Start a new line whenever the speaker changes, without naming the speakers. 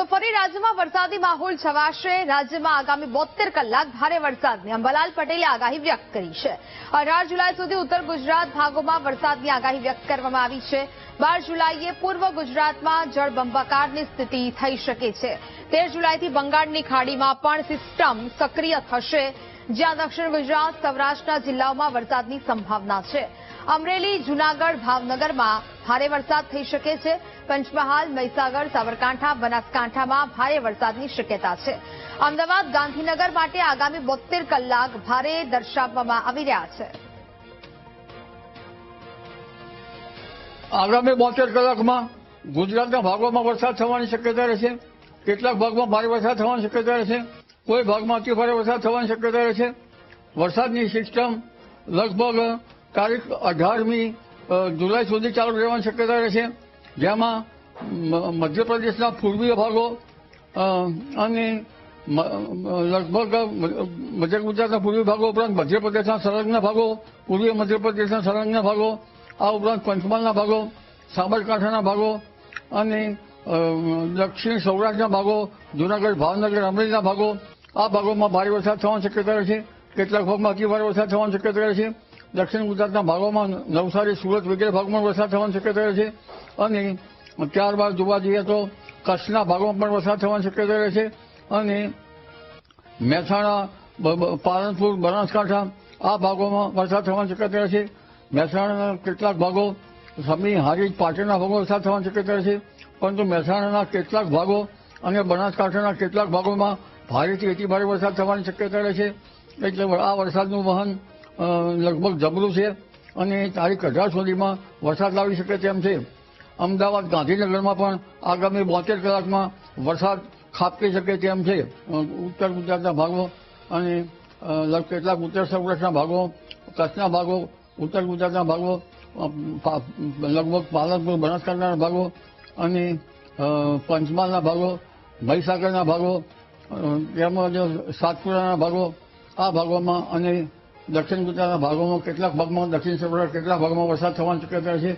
તો ફરી રાજ્યમાં વરસાદી માહોલ છવાશે. રાજ્યમાં આગામી બોતેર કલાક ભારે વરસાદની અંબાલાલ પટેલે આગાહી વ્યક્ત કરી છે. અઢાર જુલાઈ સુધી ઉત્તર ગુજરાત ભાગોમાં વરસાદની આગાહી વ્યક્ત કરવામાં આવી છે. બાર જુલાઈએ પૂર્વ ગુજરાતમાં જળબંબાકારની સ્થિતિ થઈ શકે છે. તેર જુલાઈથી બંગાળની ખાડીમાં પણ સિસ્ટમ સક્રિય થશે. જ્યાં દક્ષિણ ગુજરાત, સૌરાષ્ટ્રના જિલ્લાઓમાં વરસાદની સંભાવના છે. અમરેલી, જૂનાગઢ, ભાવનગરમાં ભારે વરસાદ થઈ શકે છે. પંચમહાલ, મહીસાગર, સાબરકાંઠા, બનાસકાંઠામાં ભારે વરસાદની શક્યતા છે. અમદાવાદ, ગાંધીનગર માટે આગામી બોતેર કલાક ભારે દર્શાવવામાં આવી રહ્યા છે.
આગામી બોતેર કલાકમાં ગુજરાતના ભાગોમાં વરસાદ થવાની શક્યતા રહેશે. કેટલાક ભાગમાં ભારે વરસાદ થવાની શક્યતા રહેશે. કોઈ ભાગમાં અતિ ભારે વરસાદ થવાની શક્યતા રહેશે. વરસાદની સિસ્ટમ લગભગ તારીખ અઢારમી જુલાઈ સુધી ચાલુ રહેવાની શક્યતા રહેશે. જેમાં મધ્યપ્રદેશના પૂર્વીય ભાગો અને લગભગ મધ્ય ગુજરાતના પૂર્વીય ભાગો ઉપરાંત મધ્યપ્રદેશના સંલગ્ન ભાગો, પૂર્વીય મધ્યપ્રદેશના સંલગ્ન ભાગો, આ ઉપરાંત પંચમહાલના ભાગો, સાબરકાંઠાના ભાગો અને દક્ષિણ સૌરાષ્ટ્રના ભાગો, જૂનાગઢ, ભાવનગર, અમરેલીના ભાગો. આ ભાગોમાં ભારે વરસાદ થવાની શક્યતા રહેશે. કેટલાક ભાગમાં અતિ ભારે વરસાદ થવાની શક્યતા રહેશે. દક્ષિણ ગુજરાતના ભાગોમાં નવસારી, સુરત વગેરે ભાગોમાં વરસાદ થવાની શક્યતા છે અને ત્યારબાદ જોવા જઈએ તો કચ્છના ભાગોમાં પણ વરસાદ થવાની શક્યતા રહેશે અને મહેસાણા પાલનપુર, બનાસકાંઠા આ ભાગોમાં વરસાદ થવાની શક્યતા રહેશે મહેસાણાના કેટલાક ભાગો સમી હારીજ પાટણના ભાગો વરસાદ થવાની શક્યતા રહેશે પરંતુ મહેસાણાના કેટલાક ભાગો અને બનાસકાંઠાના કેટલાક ભાગોમાં ભારેથી અતિભારે વરસાદ થવાની શક્યતા રહેશે એટલે આ વરસાદનું વહન લગભગ જબરું છે અને તારીખ અઢાર સુધીમાં વરસાદ લાવી શકે તેમ છે. અમદાવાદ ગાંધીનગરમાં પણ આગામી બોતેર કલાકમાં વરસાદ ખાબકી શકે તેમ છે. ઉત્તર ગુજરાતના ભાગો અને કેટલાક ઉત્તર સૌરાષ્ટ્રના ભાગો, કચ્છના ભાગો, ઉત્તર ગુજરાતના ભાગો લગભગ પાલનપુર, બનાસકાંઠાના ભાગો અને પંચમહાલના ભાગો, મહીસાગરના ભાગો તેમજ સાતપુરાના ભાગો, આ ભાગોમાં અને દક્ષિણ ગુજરાતના ભાગોમાં કેટલાક ભાગમાં દક્ષિણ સૌરાષ્ટ્ર કેટલાક ભાગમાં વરસાદ થવાની શક્યતા છે.